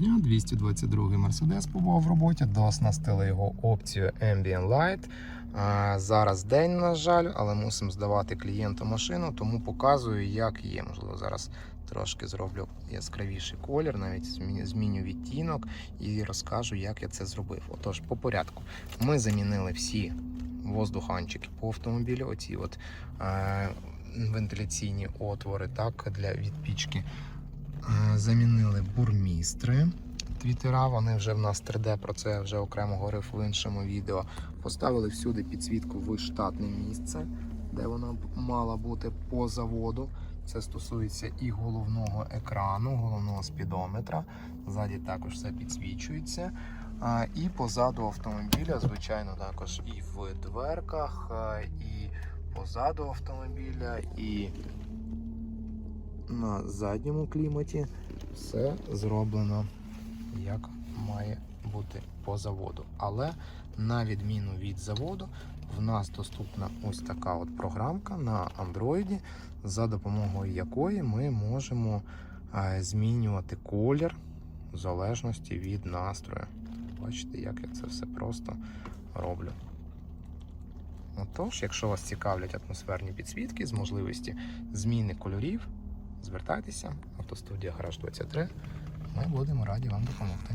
Дня, 222 Мерседес побував в роботі, дооснастили його опцією Ambient Light. А, Зараз день, на жаль, але мусимо здавати клієнту машину, тому показую, як є. Можливо, зараз трошки зроблю яскравіший колір, навіть зміню відтінок і розкажу, як я це зробив. Отож, по порядку. Ми замінили всі воздуханчики по автомобілю, оці от е, вентиляційні отвори так, для відпічки. Замінили бурмістри твітера. Вони вже в нас 3D, про це я вже окремо говорив в іншому відео. Поставили всюди підсвітку в штатне місце, де вона мала бути по заводу. Це стосується і головного екрану, головного спідометра. Ззаді також все підсвічується. І позаду автомобіля, звичайно, також і в дверках, і позаду автомобіля, і на задньому кліматі все зроблено як має бути по заводу. Але на відміну від заводу, в нас доступна ось така от програмка на Android, за допомогою якої ми можемо е, змінювати колір в залежності від настрою. Бачите, як я це все просто роблю. Отож, якщо вас цікавлять атмосферні підсвітки з можливості зміни кольорів, звертайтеся, автостудія Гараж 23. Ми будемо раді вам допомогти.